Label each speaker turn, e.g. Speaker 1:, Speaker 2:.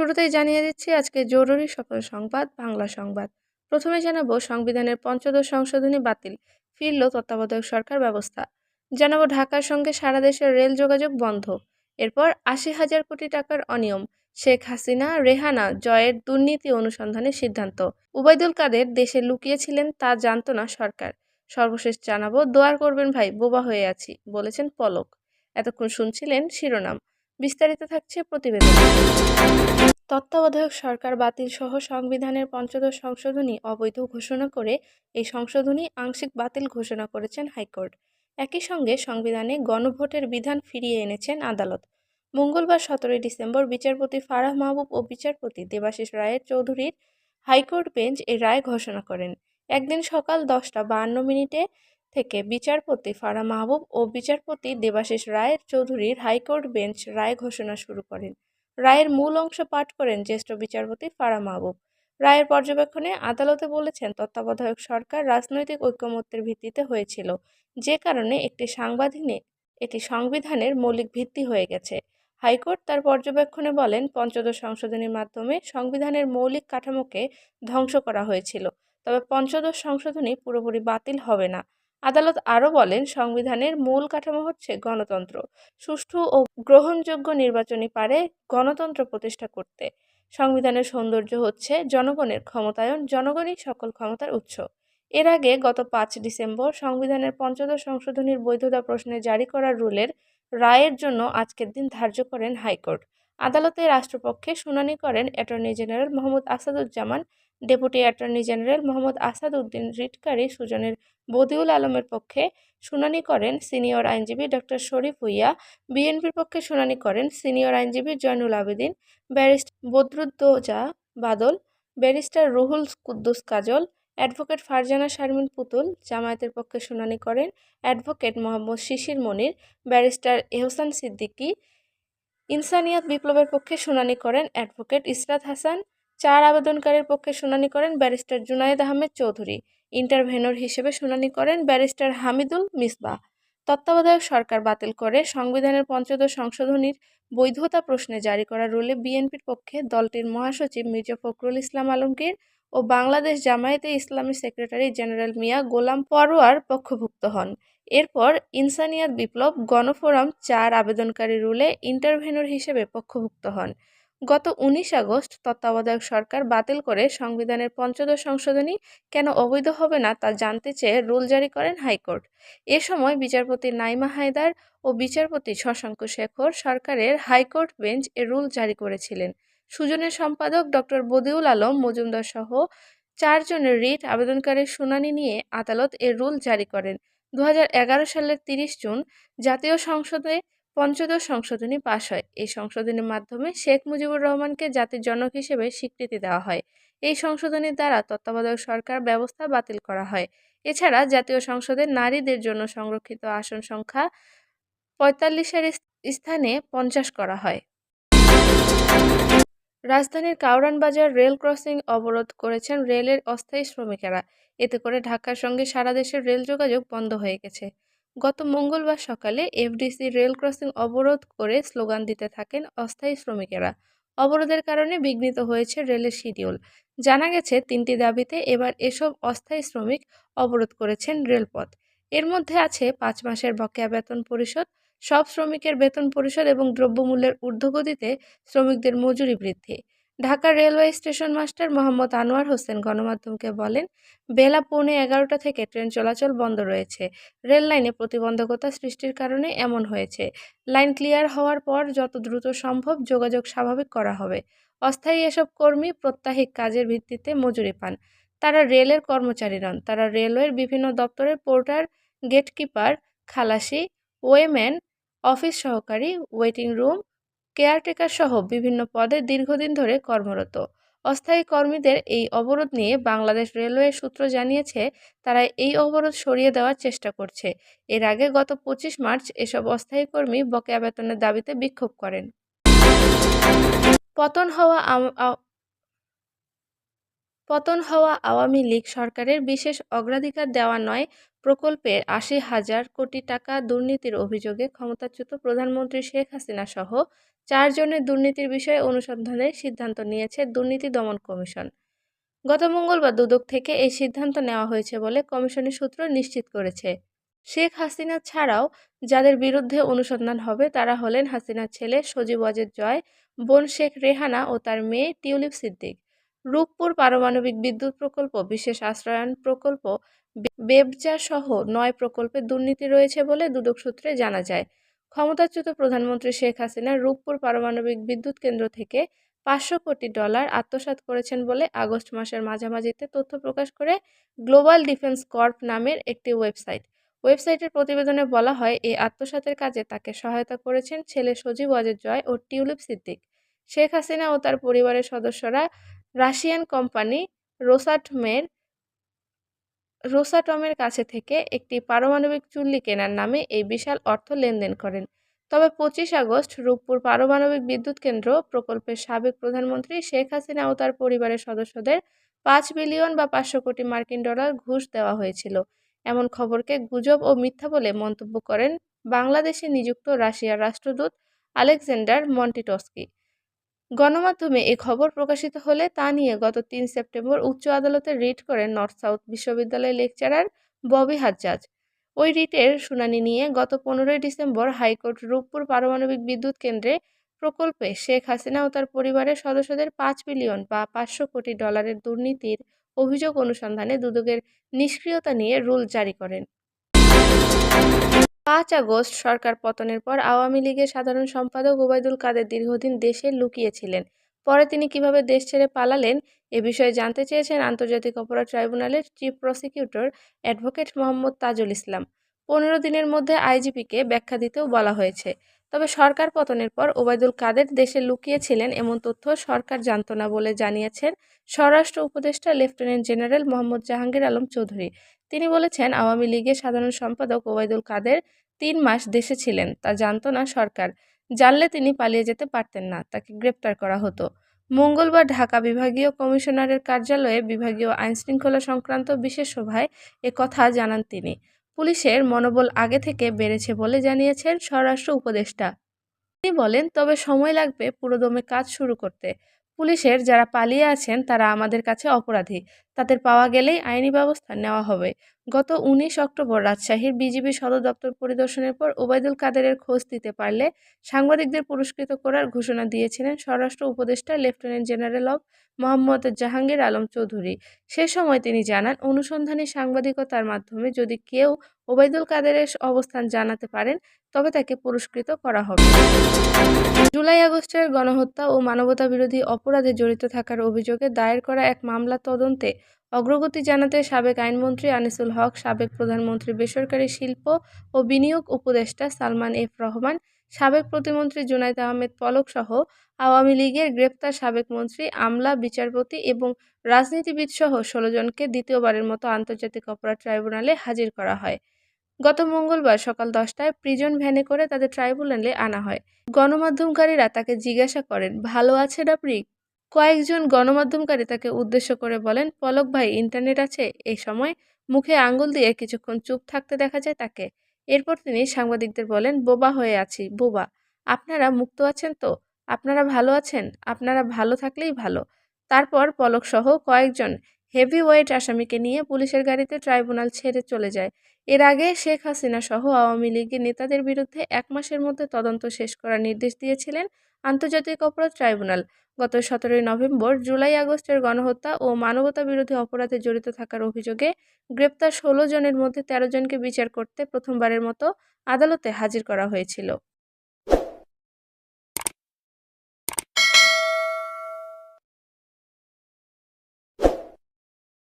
Speaker 1: শুরুতেই জানিয়ে দিচ্ছি, আজকে জরুরি সকল সংবাদ, বাংলা সংবাদ। প্রথমে জানাব, সংবিধানের পঞ্চদশ সংশোধনী বাতিল, ফিরল তত্ত্বাবধায়ক সরকার ব্যবস্থা। জানাব, ঢাকার সঙ্গে সারা দেশের রেল যোগাযোগ বন্ধ। এরপর আশি হাজার কোটি টাকার অনিয়ম, শেখ হাসিনা, রেহানা, জয়ের দুর্নীতি অনুসন্ধানের সিদ্ধান্ত। উবাইদুল কাদের দেশে লুকিয়েছিলেন তা জানত না সরকার। সর্বশেষ জানাব, দোয়ার করবেন ভাই, বোবা হয়ে আছি, বলেছেন পলক। এতক্ষণ শুনছিলেন শিরোনাম। বিস্তারিত থাকছে প্রতিবেদন। তত্ত্বাবধায়ক সরকার বাতিল সহ সংবিধানের পঞ্চদশ সংশোধনী অবৈধ ঘোষণা করে এই সংশোধনী আংশিক বাতিল ঘোষণা করেছেন হাইকোর্ট। একই সঙ্গে সংবিধানে গণভোটের বিধান ফিরিয়ে এনেছেন আদালত। মঙ্গলবার সতেরোই ডিসেম্বর বিচারপতি ফারাহ মাহবুব ও বিচারপতি দেবাশিস রায়ের চৌধুরীর হাইকোর্ট বেঞ্চ এই রায় ঘোষণা করেন। একদিন সকাল দশটা বাহান্ন মিনিটে থেকে বিচারপতি ফারাহ মাহবুব ও বিচারপতি দেবাশিস রায় চৌধুরীর হাইকোর্ট বেঞ্চ রায় ঘোষণা শুরু করেন। রায়ের মূল অংশ পাঠ করেন জ্যেষ্ঠ বিচারপতি ফারা মাহবুব। রায়ের পর্যবেক্ষণে আদালতে বলেছেন, তত্ত্বাবধায়ক সরকার রাজনৈতিক ঐক্যমত্যের ভিত্তিতে হয়েছিল। যে কারণে একটি সাংবাদিনে এটি সংবিধানের মৌলিক ভিত্তি হয়ে গেছে। হাইকোর্ট তার পর্যবেক্ষণে বলেন, পঞ্চদশ সংশোধনীর মাধ্যমে সংবিধানের মৌলিক কাঠামোকে ধ্বংস করা হয়েছিল। তবে পঞ্চদশ সংশোধনী পুরোপুরি বাতিল হবে না। আদালত আরও বলেন, সংবিধানের মূল কাঠামো হচ্ছে গণতন্ত্র। সুষ্ঠু ও গ্রহণযোগ্য নির্বাচনী পারে গণতন্ত্র প্রতিষ্ঠা করতে। সংবিধানের সৌন্দর্য হচ্ছে জনগণের ক্ষমতায়ন, জনগণই সকল ক্ষমতার উৎস। এর আগে গত পাঁচ ডিসেম্বর সংবিধানের পঞ্চদশ সংশোধনীর বৈধতা প্রশ্নে জারি করা রুলের রায়ের জন্য আজকের দিন ধার্য করেন হাইকোর্ট। আদালতে রাষ্ট্রপক্ষে শুনানি করেন attorney general Mohammad Asaduzzaman deputy attorney general Mohammad Asad Uddin রিটকারী সুজনের বদিউল আলমের পক্ষে শুনানি করেন সিনিয়র আইনজীবী ডক্টর শরীফ ভুইয়া। বিএনপির পক্ষে শুনানি করেন সিনিয়র আইনজীবী Joynul Abedin, barrister Badruddoza Badal, barrister Ruhul Quddus Kajal, advocate Farzana Sharmin Putul, জামায়াতের পক্ষে শুনানি করেন অ্যাডভোকেট মোহাম্মদ শিশির মনির, ব্যারিস্টার এহসান সিদ্দিকী। ইনসানিয়াত বিপ্লবের পক্ষে শুনানি করেন অ্যাডভোকেট ইসরাত হাসান চার আবেদনকারীর পক্ষে শুনানি করেন ব্যারিস্টার জুনায়েদ আহমেদ চৌধুরী, ইন্টারভেনর হিসেবে শুনানি করেন ব্যারিস্টার হামিদুল মিসবাহ তত্ত্বাবধায়ক সরকার বাতিল করে সংবিধানের পঞ্চদশ সংশোধনীর বৈধতা প্রশ্নে জারি করা রুলে বিএনপির পক্ষে দলটির মহাসচিব মির্জা ফখরুল ইসলাম আলমগীর ও বাংলাদেশ জামায়াতে ইসলামী সেক্রেটারি জেনারেল মিয়া গোলাম পরোয়ার পক্ষভুক্ত হন। এরপর ইনসানিয়াত বিপ্লব গণফোরাম চার আবেদনকারী রুলে ইন্টারভেনর হিসেবে পক্ষভুক্ত হন। গত উনিশ আগস্ট তত্ত্বাবধায়ক সরকার বাতিল করে সংবিধানের পঞ্চদশ সংশোধনী কেন অবৈধ হবে না তা জানতে চেয়ে রুল জারি করেন হাইকোর্ট। এ সময় বিচারপতি নাইমা হায়দার ও বিচারপতি শশাঙ্ক শেখর সরকারের হাইকোর্ট বেঞ্চ এ রুল জারি করেছিলেন। সুজনের সম্পাদক ডক্টর বদিউল আলম মজুমদার সহ চারজনের রিট আবেদনকারীর শুনানি নিয়ে আদালত এ রুল জারি করেন। দু হাজার এগারো সালের তিরিশ জুন জাতীয় সংসদে পঞ্চদশ সংশোধনী পাশ হয়। এই সংশোধনীর মাধ্যমে শেখ মুজিবুর রহমানকে জাতির জনক হিসেবে স্বীকৃতি দেওয়া হয়। এই সংশোধনীর দ্বারা তত্ত্বাবধায়ক সরকার ব্যবস্থা বাতিল করা হয়। এছাড়া জাতীয় সংসদে নারীদের জন্য সংরক্ষিত আসন সংখ্যা পঁয়তাল্লিশের স্থানে পঞ্চাশ করা হয়। রাজধানীর কাউরান বাজার রেল ক্রসিং অবরোধ করেছেন রেলের অস্থায়ী শ্রমিকেরা। এতে করে ঢাকার সঙ্গে সারা দেশের রেল যোগাযোগ বন্ধ হয়ে গেছে। গত মঙ্গলবার সকালে এফডিসি রেল ক্রসিং অবরোধ করে স্লোগান দিতে থাকেন অস্থায়ী শ্রমিকেরা। অবরোধের কারণে বিঘ্নিত হয়েছে রেলের শিডিউল। জানা গেছে, তিনটি দাবিতে এবার এসব অস্থায়ী শ্রমিক অবরোধ করেছেন রেলপথ। এর মধ্যে আছে পাঁচ মাসের বকেয়া বেতন পরিশোধ, সব শ্রমিকের বেতন পরিশোধ এবং দ্রব্যমূল্যের ঊর্ধ্বগতিতে শ্রমিকদের মজুরি বৃদ্ধি। Dhaka railway station master Mohammad Anwar Hossain গণমাধ্যমকে বলেন, বেলা পৌনে এগারোটা থেকে ট্রেন চলাচল বন্ধ রয়েছে। রেল লাইনে প্রতিবন্ধকতা সৃষ্টির কারণে এমন হয়েছে। লাইন ক্লিয়ার হওয়ার পর যত দ্রুত সম্ভব যোগাযোগ স্বাভাবিক করা হবে। অস্থায়ী এসব কর্মী প্রত্যাহিক কাজের ভিত্তিতে মজুরি পান। তারা রেলের কর্মচারী নন। তারা রেলওয়ের বিভিন্ন দপ্তরের পোর্টার, গেটকিপার, খালাসি, ওয়েম্যান, অফিস সহকারী, ওয়েটিং রুম কেয়ারটেকার সহ বিভিন্ন পদে দীর্ঘদিন ধরে কর্মরত। অস্থায়ী কর্মীদের এই অবরোধ নিয়ে বাংলাদেশ রেলওয়ে সূত্র জানিয়েছে, তারা এই অবরোধ সরিয়ে দেওয়ার চেষ্টা করছে। এর আগে গত পঁচিশ মার্চ এসব অস্থায়ী কর্মী বকেয়া বেতনের দাবিতে বিক্ষোভ করেন। পতন হওয়া পতন হওয়া আওয়ামী লীগ সরকারের বিশেষ অগ্রাধিকার দেওয়া নয় প্রকল্পের আশি হাজার কোটি টাকা দুর্নীতির অভিযোগে ক্ষমতাচ্যুত প্রধানমন্ত্রী শেখ হাসিনা সহ চারজনের দুর্নীতির বিষয়ে অনুসন্ধানের সিদ্ধান্ত নিয়েছে দুর্নীতি দমন কমিশন। গত মঙ্গলবার দুদক থেকে এই সিদ্ধান্ত নেওয়া হয়েছে বলে কমিশনের সূত্র নিশ্চিত করেছে। শেখ হাসিনা ছাড়াও যাদের বিরুদ্ধে অনুসন্ধান হবে তারা হলেন হাসিনার ছেলে সজীব ওয়াজেদ জয়, বোন শেখ রেহানা ও তার মেয়ে টিউলিপ সিদ্দিক। রূপপুর পারমাণবিক বিদ্যুৎ প্রকল্প, বিশেষ আশ্রয়ন প্রকল্প, বেবজা সহ নয় প্রকল্পে দুর্নীতি রয়েছে বলে দুদক সূত্রে জানা যায়। ক্ষমতাচ্যুত প্রধানমন্ত্রী শেখ হাসিনা রূপপুর পারমাণবিক বিদ্যুৎ কেন্দ্র থেকে পাঁচশো কোটি ডলার আত্মসাৎ করেছেন বলে আগস্ট মাসের মাঝামাঝিতে তথ্য প্রকাশ করে গ্লোবাল ডিফেন্স কর্প নামের একটি ওয়েবসাইট। ওয়েবসাইটের প্রতিবেদনে বলা হয়, এই আত্মসাতের কাজে তাকে সহায়তা করেছেন ছেলে সজীব ওয়াজেদ জয় ও টিউলিপ সিদ্দিক। শেখ হাসিনা ও তার পরিবারের সদস্যরা রাশিয়ান কোম্পানি রোসাটমের রোসাটমের কাছে থেকে একটি পারমাণবিক চুল্লি কেনার নামে এই বিশাল অর্থ লেনদেন করেন। তবে পঁচিশ আগস্ট রূপপুর পারমাণবিক বিদ্যুৎ কেন্দ্র প্রকল্পের সাবেক প্রধানমন্ত্রী শেখ হাসিনা ও তার পরিবারের সদস্যদের পাঁচ বিলিয়ন বা পাঁচশো কোটি মার্কিন ডলার ঘুষ দেওয়া হয়েছিল। এমন খবরকে গুজব ও মিথ্যা বলে মন্তব্য করেন বাংলাদেশে নিযুক্ত রাশিয়ার রাষ্ট্রদূত আলেকজান্ডার মন্টিটস্কি। গণমাধ্যমে এ খবর প্রকাশিত হলে তা নিয়ে গত তিন সেপ্টেম্বর উচ্চ আদালতে রিট করেন নর্থ সাউথ বিশ্ববিদ্যালয়ের লেকচারার ববি হাজ্জাজ। ওই রিটের শুনানি নিয়ে গত পনেরোই ডিসেম্বর হাইকোর্ট রূপপুর পারমাণবিক বিদ্যুৎ কেন্দ্রে প্রকল্পে শেখ হাসিনা ও তার পরিবারের সদস্যদের পাঁচ বিলিয়ন বা পাঁচশো কোটি ডলারের দুর্নীতির অভিযোগ অনুসন্ধানে দুদকের নিষ্ক্রিয়তা নিয়ে রুল জারি করেন। পাঁচ আগস্ট সরকার পতনের পর আওয়ামী লীগের সাধারণ সম্পাদক ওবায়দুল কাদের দীর্ঘদিন দেশে লুকিয়েছিলেন। পরে তিনি কীভাবে দেশ ছেড়ে পালালেন, এ বিষয়ে জানতে চেয়েছেন আন্তর্জাতিক অপরাধ ট্রাইব্যুনালের chief prosecutor advocate Mohammad Tajul Islam. পনেরো দিনের মধ্যে আইজিপিকে ব্যাখ্যা দিতেও বলা হয়েছে। তবে সরকার পতনের পর ওবায়দুল কাদের দেশে লুকিয়েছিলেন এমন তথ্য সরকার জানত না বলে জানিয়েছেন স্বরাষ্ট্র উপদেষ্টা লেফটেন্যান্ট জেনারেল মোহাম্মদ জাহাঙ্গীর আলম চৌধুরী। তিনি বলেছেন, আওয়ামী লীগের সাধারণ সম্পাদক ওবায়দুল কাদের তিন মাস দেশে ছিলেন, তা জানত না সরকার। জানলে তিনি পালিয়ে যেতে পারতেন না, তাকে গ্রেপ্তার করা হতো। মঙ্গলবার ঢাকা বিভাগীয় কমিশনারের কার্যালয়ে বিভাগীয় আইনশৃঙ্খলা সংক্রান্ত বিশেষ সভায় কথা জানান তিনি। পুলিশের মনোবল আগে থেকে বেড়েছে বলে জানিয়েছেন স্বরাষ্ট্র উপদেষ্টা। তিনি বলেন, তবে সময় লাগবে পুরোদমে কাজ শুরু করতে। পুলিশের যারা পালিয়ে আছেন, তারা আমাদের কাছে অপরাধী। তাদের পাওয়া গেলেই আইনি ব্যবস্থা নেওয়া হবে। গত উনিশ অক্টোবর রাজশাহীর বিজিবি সদর দপ্তর পরিদর্শনের পর ওবায়দুল কাদেরের খোঁজ দিতে পারলে সাংবাদিকদের পুরস্কৃত করার ঘোষণা দিয়েছিলেন স্বরাষ্ট্র উপদেষ্টা লেফটেন্যান্ট জেনারেল অব মোহাম্মদ জাহাঙ্গীর আলম চৌধুরী। সে সময় তিনি জানান, অনুসন্ধানী সাংবাদিকতার মাধ্যমে যদি কেউ ওবায়দুল কাদেরের অবস্থান জানাতে পারেন, তবে তাকে পুরস্কৃত করা হবে। জুলাই আগস্টের গণহত্যা ও মানবতা বিরোধী অপরাধে জড়িত থাকার অভিযোগে দায়ের করা এক মামলা তদন্তে অগ্রগতি জানাতে সাবেক আইনমন্ত্রী আনিসুল হক, সাবেক প্রধানমন্ত্রী বেসরকারি শিল্প ও বিনিয়োগ উপদেষ্টা সালমান এফ রহমান, সাবেক প্রতিমন্ত্রী জুনাইদ আহমেদ পলক সহ আওয়ামী লীগের গ্রেপ্তার সাবেক মন্ত্রী আমলা, বিচারপতি এবং রাজনীতিবিদ সহ ষোলো জনকে দ্বিতীয়বারের মতো আন্তর্জাতিক অপরাধ ট্রাইব্যুনালে হাজির করা হয়। গত মঙ্গলবার সকাল দশটায় প্রিজন ভ্যানে করে তাদের ট্রাইব্যুনালে আনা হয়। গণমাধ্যমকারীরা তাকে জিজ্ঞাসা করেন, ভালো আছেন আপনি? কয়েকজন গণমাধ্যমকারী তাকে উদ্দেশ্য করে বলেন, পলক ভাই ইন্টারনেট আছে এই সময়। মুখে আঙ্গুল দিয়ে কিছুক্ষণ চুপ থাকতে দেখা যায় তাকে। এরপর তিনি সাংবাদিকদের বলেন, বোবা হয়ে আছি, বোবা। আপনারা মুক্ত আছেন তো? আপনারা ভালো আছেন? আপনারা ভালো থাকলেই ভালো। তারপর পলক সহ কয়েকজন হেভি ওয়েট আসামিকে নিয়ে পুলিশের গাড়িতে ট্রাইব্যুনাল ছেড়ে চলে যায়। এর আগে শেখ হাসিনা সহ আওয়ামী লীগের নেতাদের বিরুদ্ধে এক মাসের মধ্যে তদন্ত শেষ করার নির্দেশ দিয়েছিলেন আন্তর্জাতিক অপরাধ ট্রাইব্যুনাল। গত সতেরোই নভেম্বর জুলাই আগস্টের গণহত্যা ও মানবতা বিরোধী অপরাধে জড়িত থাকার অভিযোগে গ্রেপ্তার ষোলো জনের মধ্যে তেরো জনকে বিচার করতে প্রথমবারের মতো আদালতে হাজির করা হয়েছিল।